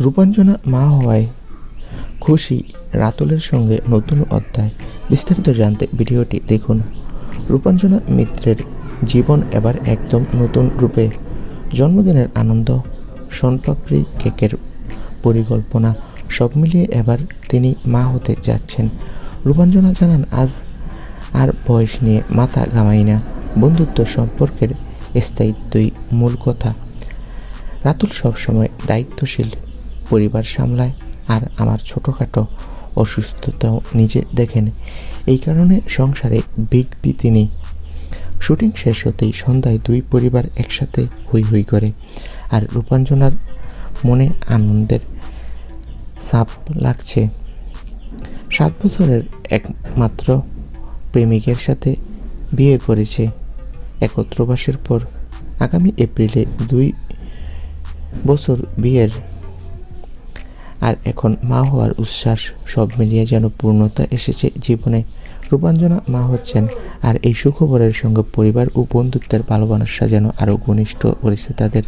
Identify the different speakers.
Speaker 1: রূপাঞ্জনা মা হওয়ায় খুশি রাতুলের সঙ্গে নতুন অধ্যায় বিস্তারিত জানতে ভিডিওটি দেখুন। রূপাঞ্জনা মিত্রের জীবন এবার একদম নতুন রূপে। জন্মদিনের আনন্দ শনপাপড়ি কেকের পরিকল্পনা, সব মিলিয়ে এবার তিনি মা হতে যাচ্ছেন। রূপাঞ্জনা জানান, আজ আর বয়স নিয়ে মাথা ঘামাই না। বন্ধুত্ব সম্পর্কের স্থায়িত্বই মূল কথা। রাতুল সবসময় দায়িত্বশীল। পরিবার সামলায় আর আমার ছোটোখাটো অসুস্থতাও নিজে দেখেন। এই কারণে সংসারে বিগ বি তিনি শুটিং শেষ হতেই সন্ধ্যায় দুই পরিবার একসাথে হই হই করে আর রূপাঞ্জনার মনে আনন্দের চাপ লাগছে। সাত বছরের একমাত্র প্রেমিকের সাথে বিয়ে করেছে। একত্রবাসের পর আগামী এপ্রিলে দুই বছর বিয়ের আর এখন মা হওয়ার উচ্ছ্বাস সব মিলিয়ে যেন পূর্ণতা এসেছে জীবনে। রূপাঞ্জনা মা হচ্ছেন, আর এই সুখবরের সঙ্গে পরিবার ও বন্ধুত্বের ভালোবাসা যেন আরও ঘনিষ্ঠ করেছে তাদের।